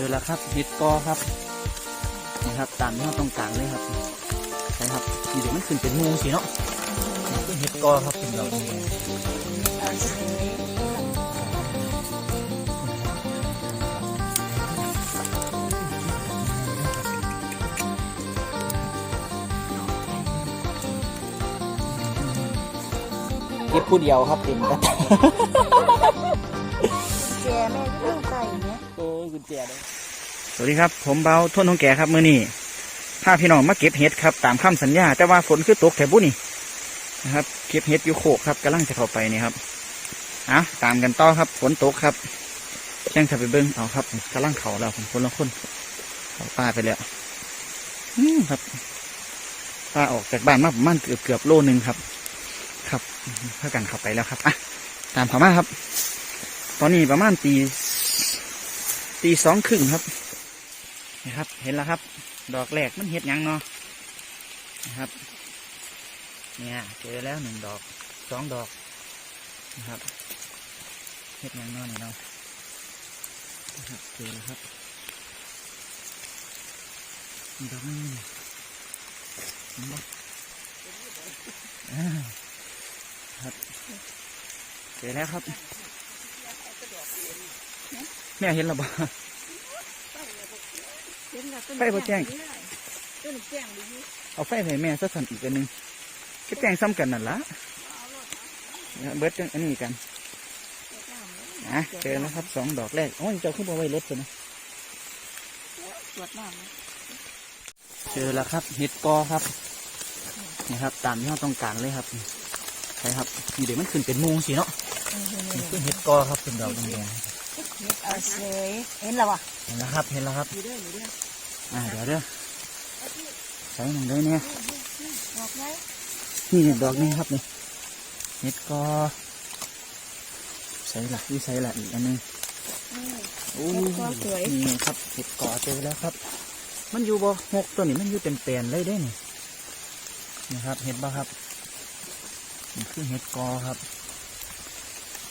อแล้วครับเห็ดกอครับนี่ครับตามที่เราต้องการเลยครับใช่ครับเดี๋ยวมันขึ้นเป็นงูสิเนาะเป็นเห็ดกอครับเป็นดอกแดงเก็บผู้เดียวครับเต็มกระ โอ้ยกุญแจเลยสวัสดีครับ ผมเบาทนทองแก่ครับมื่อนี้พาพี่น้องมาเก็บเห็ดครับ ตามคำสัญญา แต่ว่าฝนคือตกแถบบุนี่นะครับเก็บเห็ดอยู่โคกครับกำลังจะเข้าไปนี่ครับอะตามกันต่อครับ ฝนตกครับแจ้งจะไปเบิ้งเอาครับกำลังเขาแล้วผมคนละคนเขาป้าไปแล้วอืมครับป้าออกจากบ้านมาประมาณเกือบเกือบโลนึงครับ ครับเพากันเข้าไปแล้วครับอะตามเขามาครับ ตอนนี้ประมาณตี ตีสองครึ่งครับนะครับ เห็นแล้วครับ ดอกแรกมันเห็ดยังเนาะนะครับ เนี่ยเจอแล้วหนึ่งดอกสองดอกนะครับเห็ดยังเนาะนี่เนาะนะครับเจอแล้วครับมีดอกนี่เห็นปะครับเจอแล้วครับ แม่เห็นแล้วบ่ไฟบ่แจ้งต้นแจ้งดีอยู่เอาไฟให้แม่สักสันอีกอันหนึงก็แจ้งซ้ำกันนั่นละเนี่ยเบิดจังอันนี้กันอะเจอแล้วครับสองดอกแรกโอ้ยเจ้าขึ้นมาไว้รถตัวนะตรวจน้ำนะเจอแล้วครับเห็ดกอครับนี่ครับ ตามที่เราต้องการเลยครับใช่ครับนี่เดี๋ยวมันขึ้นเป็นมูสิเนาะนี่คือเห็ดกอครับเป็นดอกแดง เอาเสยเห็นแล้ววะๆเห็นแล้วครับ เห็นแล้วครับอยู่ด้วยอยู่ด้วยอ่าเดี๋ยวเด้อใส่หนึ่งเลยเนี่ยบอกไว้นี่เนี่ยดอกนี้ครับนี่เห็ดกอใส่ละนี่ใส่ละอีกอันหนึงนี่โอ้เห็ดกอสวยนี่ครับเห็ดกอเจอแล้วครับ มันอยู่บ่หกตัวนี้มันอยู่เป็นแปลนๆเลยได้นี่นี่ครับเห็ดบ่ครับนี่คือเห็ดกอครับ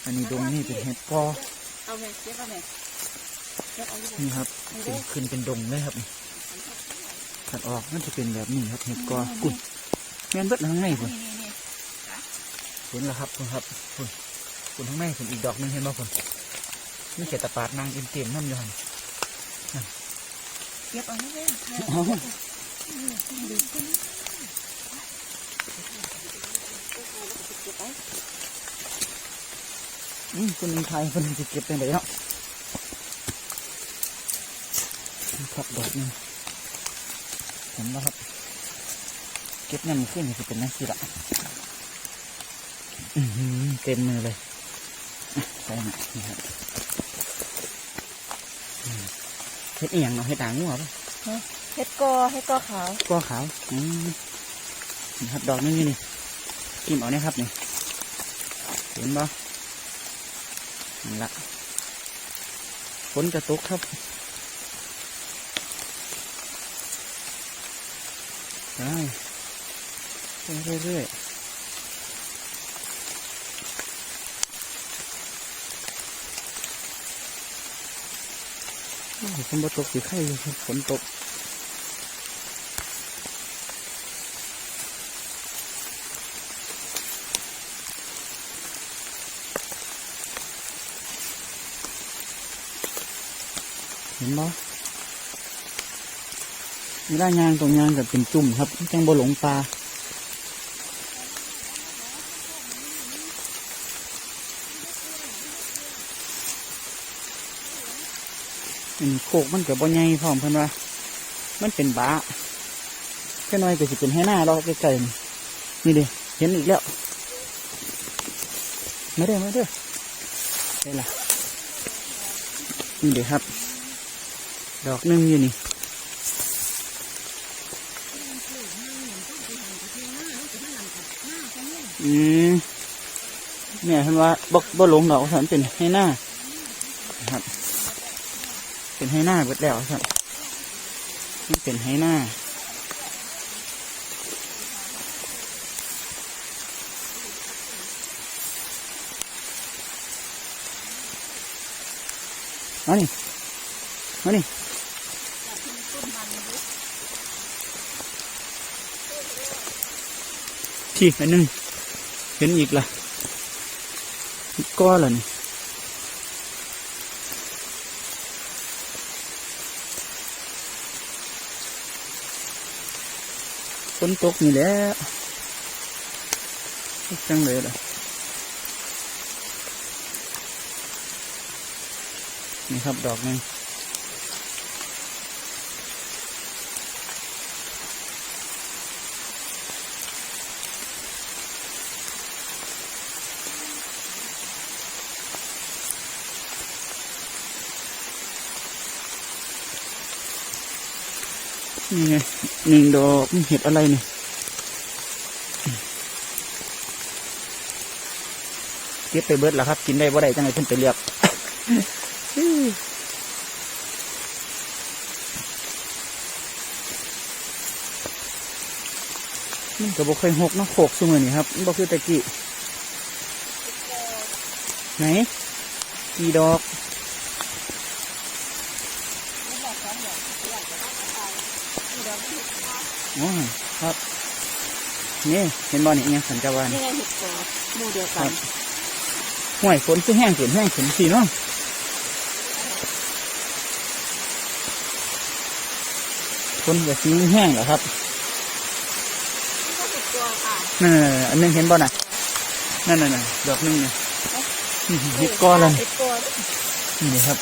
อันนี้ดงนี่เป็นเห็ดกอ เอาไงเก็บเอาไงเก็บเอาอยู่นี่ครับเป็นขึ้นเป็นดงเลยครับนี่ขัดออกมันจะเป็นแบบนี้ครับเห็ดกอกุดแม่นเบิดข้างในคุนี่ณนี่นี่เห็นแล้วครับคุณครับคุณคุณข้างในคุณอีกดอกหนึงเห็นบ่คุณนี่เขตตะปาดนางอินเตียมน้ำอยู่หันเก็บเอาไว้เล ยอ๋อดูขึ้นอืมคุณไทยคุณจะเก็บเป็นไรเนาะนี่ครับดอกหนึงเห็นไหมครับ เก็บเงินขึ้นจะเป็นนักศิละอือหือเต็มมือเลยอะใส่หน่อยนี่ครับอืมเฮ็ดเอียงเนาะเฮ็ดด่างงัวปะเห็ดกอเห็ดกอขาวก็ขาวอืมนี่ครับดอกนึงนี่นี่กิมเอาเนี่ยครับนี่เห็นปะ นั่ละฝนจะตกครับไปเรื่อยๆโอ้ยฝนตกสีไข่เลยครฝนตก ห็นบ่มีร่างยางตรงยางกับเป็นจุ่มครับจังบ่หลงปลาอันโคกมันกับบ่ใหญ่พร้อมเพิ่นว่า มันเป็นบ้าแค่น้อยก็สิเป็นให้หน้าเราใกล้ๆนี่ดิเห็นอีกแล้วไม่ได้ไม่ได้ได้ละนี่เดี๋ยวครับ ดอกนึงอยู่นี่อืมเนี่ยเห็นว่าบกบ่หลงดอกสันเป็นให้หน้าครับ เป็นให้หน้าเบิดแล้วสันนี่เป็นให้หน้าเอันนี้มานี่ ที่อันหนึงเห็นอีกล่ะอีกก้อนล่ะนี่ฝนตกนี่แหละจังเลยล่ะนี่ครับดอกหนึง นี่ไงหนึ่งดอกเห็ดอะไรเนี่ยเก็บไปเบิดแล้วครับ กินได้บ่ได้จังไงเพิ่นไปเลือกมันก็บ่เคยหกเนาะโขกซุมือนี่ครับมันบ่คือตะกี้ไหนกี่ดอก อ๋อครับ นี่เห็นบ่นี่เนี่ยสันจาวานี่นี่ไงเห็ดกอหมู่เดียวคกัรันบห่วยฝนคือแห้งขึ้นแห้งขึ้นสิเนาะฝนก็สีแห้งเหรอครับก็เห็ดกอค่ะนั่นๆๆอันหนึงเห็นบ่น่ะ นั่นน่ะๆดอกหนึงเนี่ยอื้อหือเห็ดก้อนเลยเห็ดกอนี่ครับ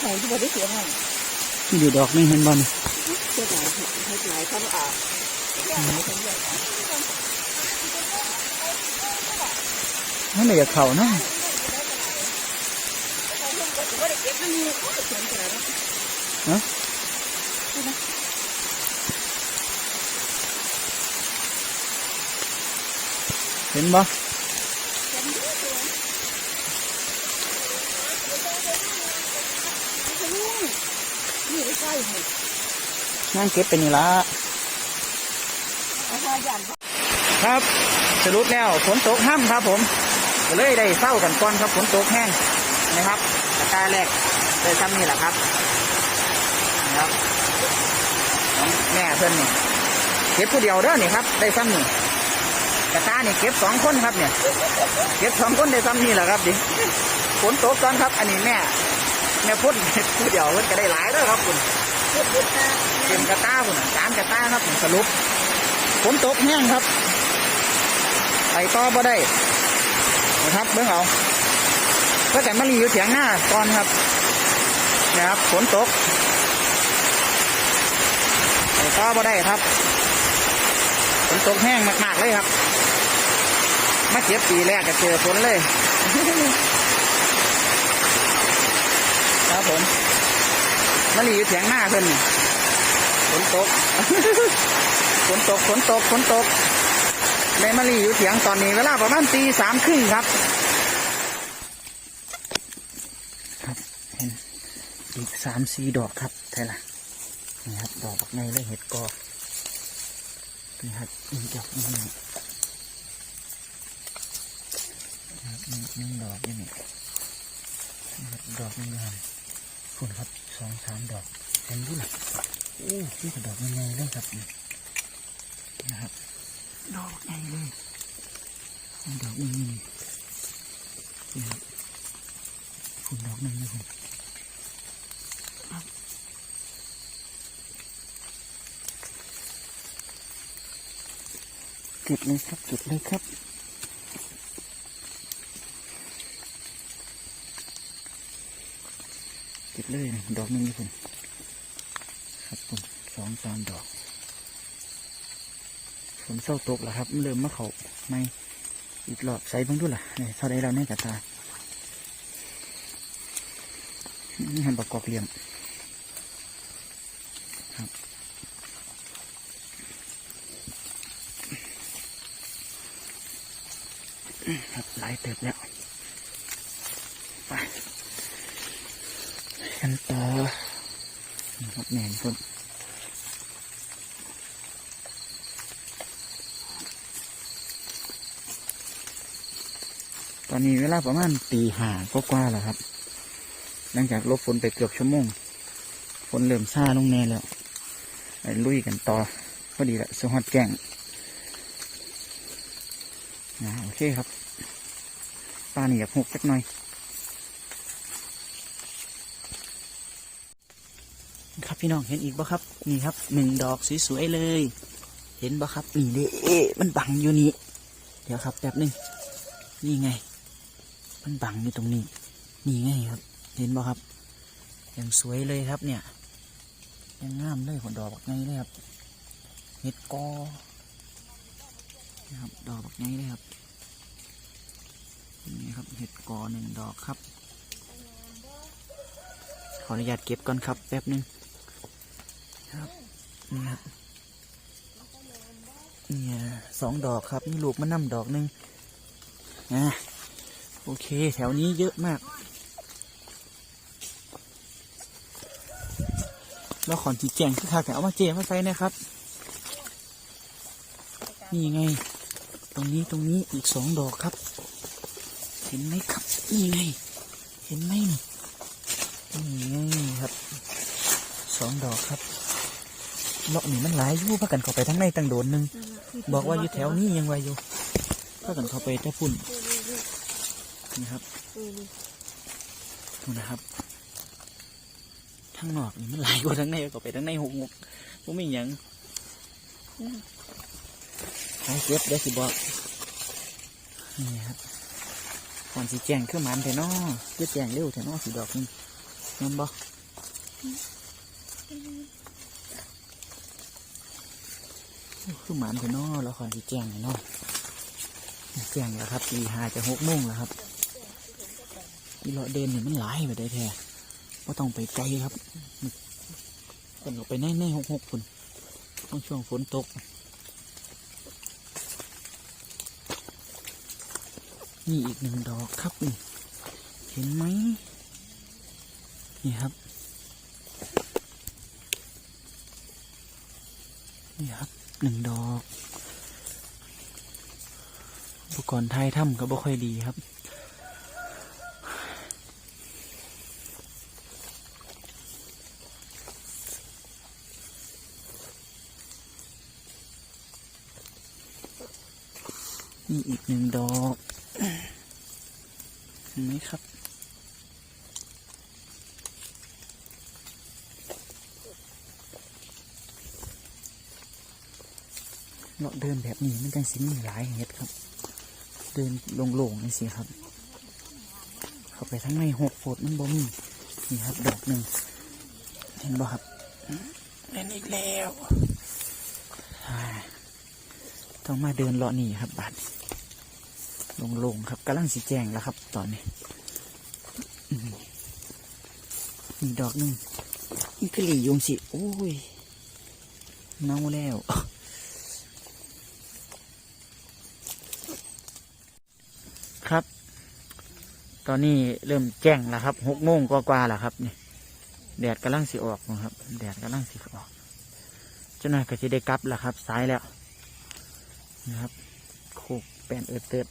ไหนที่บ่ได้เสียให้นี่อยู่ดอกหนึงเห็นบ่นี่เสียหลายเห็ดหลายเขาอาบมันไม่อยากเข่าเนาะบ่ได้เก็บมันมีโอ้ยเสียงแต่ละ เห็ นบ่นี่ใกล้ๆเห็ดนั่งเก็บไปนี่ละเอาผ้ายันครับสรุปแล้วฝนตกห้ำครับผมก็เลยได้เศร้ากันก่อนครับฝนตกแห้งนะครับตะกร้าแรกได้ซ้ำนี่แหละครับนะครับของแม่เพื่อนนี่เก็บผู้เดียวเด้อนี่ครับ ได้ซ้ำนี่กระตานี่เก็บสองคนครับเนี่ย เก็บสองคนได้ซ้ำนี่แหละครับดิฝนตกก่อนครับ อันนี้แม่ แม่พ่นผู้เดียวเพิ่นก็ได้หลายเด้อครับคุณเห็ดเห็ดตาเต็มกระตาคุณสามกระตาครับผมสรุปฝนตกแห้งครับไปต่อบ่ได้นะครับเบิ่งเอาก็แต่มารีอยู่เถียงหน้าก่อนครับนะครับฝนตกไปต่อบ่ได้ครับฝนตกแห้งมากๆเลยครับมาเก็บปีแรกก็เจอฝนเลย ครับผมมารีอยู่เถียงหน้าเพิ่นนี่ฝนตกฝนตกฝนตกฝนตกในมะลีอยู่เถียงตอนนี้เวลาประมาณตีสามครึ่งครับ ครับเห็นอีกสามสี่ดอกครับใช่ละนี่ครับดอกบักในเลยเห็ดกอนี่ครับอีกดอกหนึงนะครับนึ่หนึ่งดอกนี่ครับดอกนึงครับ คุณครับสองสามดอกเห็นดูหล่ะโอ้นี่กระดอกยังไงเลยครับนี่นะครับดอกใหญ่เลยนี่ดอกนึงนี่นี่ครับคุณดอกหนึงนะคุณครับเก็บเลยครับเก็บเลยครับ เลยนะดอกหนึงนี่คุณครับผมสองสามดอกฝนเศร้าตกแล้วครับมันเริ่มมาเขาไม่อีกรอบใส่เบ้างด้วยล่ะนี่เท่าไรเราในกระตานี่หันประกอบเหลี่ยมครับครับหลายเติบแล้วไป กันต่อนะครับแหนมคนตอนนี้เวลาประมาณตีห้าก็กว่าแล้วครับ หลังจากลบฝนไปเกือบชั่วโมง ฝนเริ่มซาลงแน่แล้วไปลุยกันต่อพอดีละสฮอดแก่งนะโอเคครับปลานี่อยากหกสักหน่อย ครับ พี่น้องเห็นอีกบ่ครับ นี่ครับหนึ่งดอกสวยๆเลย เห็นบ่ครับนี่เด้มันบังอยู่นี่เดี๋ยวครับแป๊บหนึงนี่ไง มันบังอยู่ตรงนี้ นี่ไงครับ เห็นบ่ครับยังสวยเลยครับเนี่ย ยังงามเลยผลดอกบักไงเลยครับเห็ดกอนะครับดอกบักไงเลยครับนี่ครับเห็ดกอหนึ่งดอกครับขออนุญาตเก็บก่อนครับแป๊บหนึง ครับนี่ครับนี่สองดอกครับนี่ลูกมันนำดอกหนึ่งนะโอเค แถวนี้เยอะมาก แล้วขอนจีแจงคือคักแต่เอามาเจมาใส่นะครับ นี่ไง ตรงนี้ตรงนี้อีกสองดอกครับ เห็นไหมครับ นี่ไง เห็นไหมนี่ไงครับสองดอกครับ เลาะนี่มันหลายอยู่พากันเข้าไปทั้งในตั้งโดนหนึ่งบอกว่าอยู่แถวนี้ยังไวอยู่พากันเข้าไปแต่พุ่นนี่ครับนู่นนะครับทั้งนอกนี่มันหลายกว่าทั้งในเข้าไปทั้งในหกหกผมไม่หยังขอเก็บได้สิบอกนี่ครับก่อนสีแจงคือหมันแต่นอคือแจงเร็วแต่นอสีดอกนี่แม่นบ่โอ้ คือหมันแต่นอแล้วก่อนสีแจงแต่นอแจงแล้วครับตีหาจะหกโมงแล้วครับอีเลาะเดินเนี่ยมันหลายไปได้แท้ว่าต้องไปไกลครับคนออกไปแน่แน่หกหกคนต้องช่วงฝนตก นี่อีกหนึ่งดอกครับนี่เห็นไหมนี่ครับ นี่ครับ หนึ่งดอก อุปกรณ์ไทยถ้ำก็บ่ค่อยดีครับ นี่อีกหนึ่งดอก เห็นไหมครับ เราเดิ นแบบนี้มันจังสิมีหลายเห็ดครับ เดินโล่งๆนี่สิครับ เข้าไปทั้งในหกโฟดมันบ่มีนี่ครับดอกหนึ่งเห็นบ่ครับเล่นอีกแล้วอ่าต้องมาเดินเลาะนี่ครับบัดลงๆครับกำลังสีแจงแล้วครับ ตอนนี้อืมมีดอกหนึ่งอีกกะหลี่ยุงสิโอ้ยเน่าแล้ว ครับ ตอนนี้เริ่มแจ้งแล้วครับหกโมงกว่าๆแล้วครับนี่แดดกำลังสีออกนะครับ แดดกำลังสีออกเจ้าหน้าก็จะได้กลับแล้วครับสายแล้วนะครับโคกแปนเอิดเติด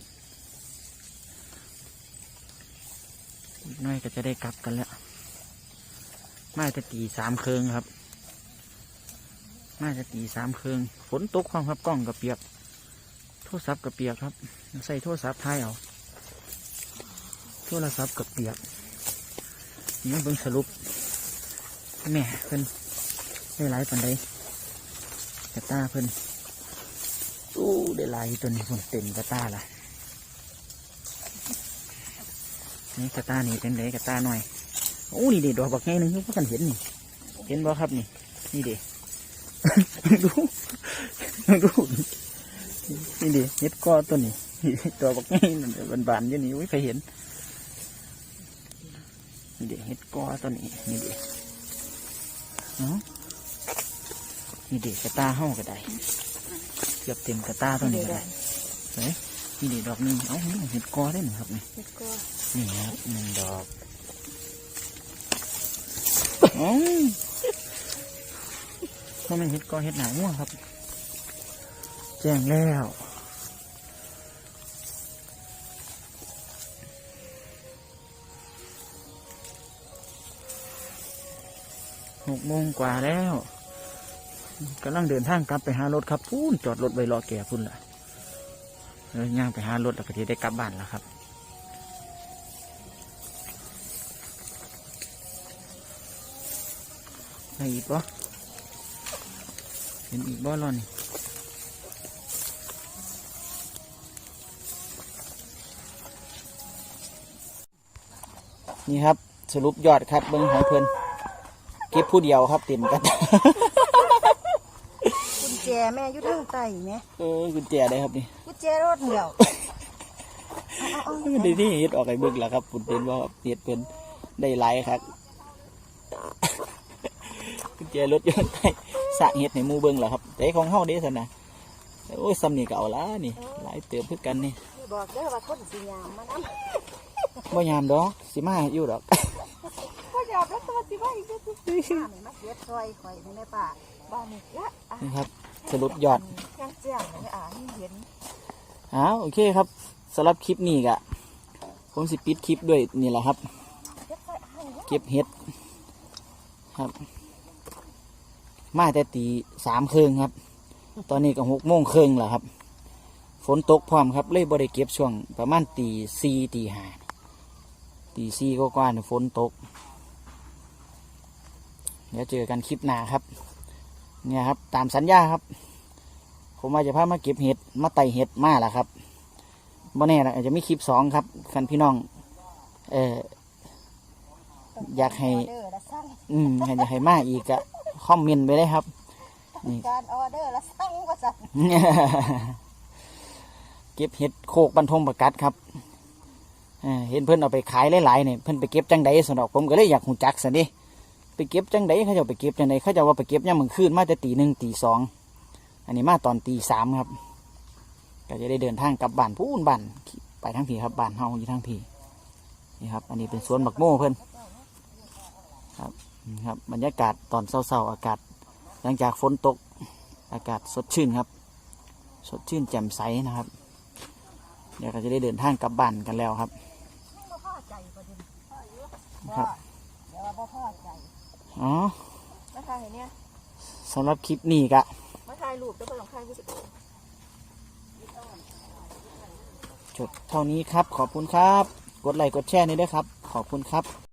น้อยก็จะได้กลับกันแล้วมาจะตีสามเคืองครับมาจะตีสามเคืองฝนตกความครับกล้องกับเปียกโทรศัพท์กับเปียกครับ ใส่โทรศัพท์ท้ายเอา โทรศัพท์กับเปียกนี่เบิ่งสรุปแม่เพิ่นได้หลายปันใดกระตาเพิ่นอู้ได้หลายตัวนี้ผมเต็มกระตาละนี่กระตานี่เป็นไดกระตาหน่อยโอ้นี่เด็ดดอกบักไงหนึงพวกกันเห็นนี่เห็นบ่ครับนี่ นี่เด็ดูดูนี่เด็ดเห็ดก้อตัวนี้ดอกบักไงมันบานๆอยู่นี่อุ้ยใครเห็น นี่เด็เห็ดก้อตัวนี้นี่เด็เนาะนี่เด็กระตาเห่าก็ได้เกือบเต็มกระตาตัวนี้ก็ได้เฮ้ยนี่เด็ดอกหนึงเอ้าเห็ดก้อได้หนึ่งครับนี่เห็ดก็นี่ครับหนึ่งดอกอ๋อมันเป็นเห็ดกอเห็ดหนาง่วงครับ แจ้งแล้ว หกโมงกว่าแล้วกำลังเดินทางกลับไปหารถครับพูนจอดรถไว้รอแก่พุ่นละเออย่างไปหารถแล้วก็จะได้กลับบ้านแล้วครับไหนอีกบ่เห็นอีกบ่ล่ะนี่นี่ครับสรุปยอดครับเบิ้งของเพิ่น เก็บผู้เดียวครับเต็มกันกุญแจแม่อยู่ทางใต้แม่เออกุญแจได้ครับนี่กุญแจรถเดียวเอาเอาเอามันได้ที่เฮ็ดออกไอ้เบิ้งแล้วครับปุ่นเป็นว่าเฮ็ดเป็นได้หลายครับกุญแจรถยนต์ไทยสร้างเฮ็ดในหมู่เบิ้งแล้วครับแต่ของเฮาเด้ซั่นนะโอ้ยซ้ำนี่ก็เอาละนี่หลายเติมเพื่อกันนี่พี่บอกเด้อว่าคนสิยามมานำบ่ยามดอกสิมาอยู่ดอก ก็ยอมแล้วตัวสิว่าอีกเด้อทุกทีป้านี่มาเก็บซอยข่อยนี่แม่ป้าบ้านนี่ละอะนี่ครับสรุปยอดยังเจียงเลยอะนี่เห็นอ้าวโอเคครับสำหรับคลิปนี้ก็ผมสิปิดคลิปด้วยนี่แหละครับเก็บเด้อเก็บเห็ดครับ มาแต่ตีสามครึ่งครับ ตอนนี้ก็หกโมงครึ่งแล้วครับ ฝนตกพร้อมครับ เลยบ่ได้เก็บช่วงประมาณตีสี่ตีห้าตีสี่ก็กว่าฝนตก เดี๋ยวเจอกันคลิปหน้าครับ เนี่ยครับ ตามสัญญาครับ ผมว่าจะพามาเก็บเห็ดมาไต่เห็ดมาแล้วครับบ่แน่นะอาจจะมีคลิปสองครับคันพี่น้อง เอออยากให้ออเดอร์ละสั่งอืมอยากให้มาอีกอะคอมเมนต์ไปเลยครับ นี่ การออเดอร์ละสั่งว่าสั่งเก็บเห็ดโคกบรรทมประกัดครับเอ่อเห็นเพื่อนเอาไปขายหลายๆเนี่ยเพื่อนไปเก็บจังใดสนอกผมก็เลยอยากหูจักสันดิ ไปเก็บจังใดเขาจะไปเก็บจังใดเขาจะว่าไปเก็บย่ามมือคืนมาแต่ตีหนึ่งตีสองอันนี้มาตอนตีสามครับ ก็จะได้เดินทางกลับบ้านพูนบ้านไปทั้งผีครับบ้านเฮาอยู่ทั้งผีนี่ครับ อันนี้เป็นสวนบักโม่เพื่อนครับนี่ครับบรรยากาศตอนเศร้าๆอากาศ หลังจากฝนตกอากาศสดชื่นครับ สดชื่นแจ่มใสนะครับ เดี๋ยวก็จะได้เดินทางกลับบ้านกันแล้วครับครับเดี๋ยวว่าบ่พ อใจอ๋อมาถ่ายให้เนี่ยสำหรับคลิปนี้ก็มาถ่ายรูปแล้วบ่ต้องถ่ายผู้สิจบเท่านี้ครับ ขอบคุณครับ กดไลค์กดแชร์นี่ด้วยครับ ขอบคุณครับ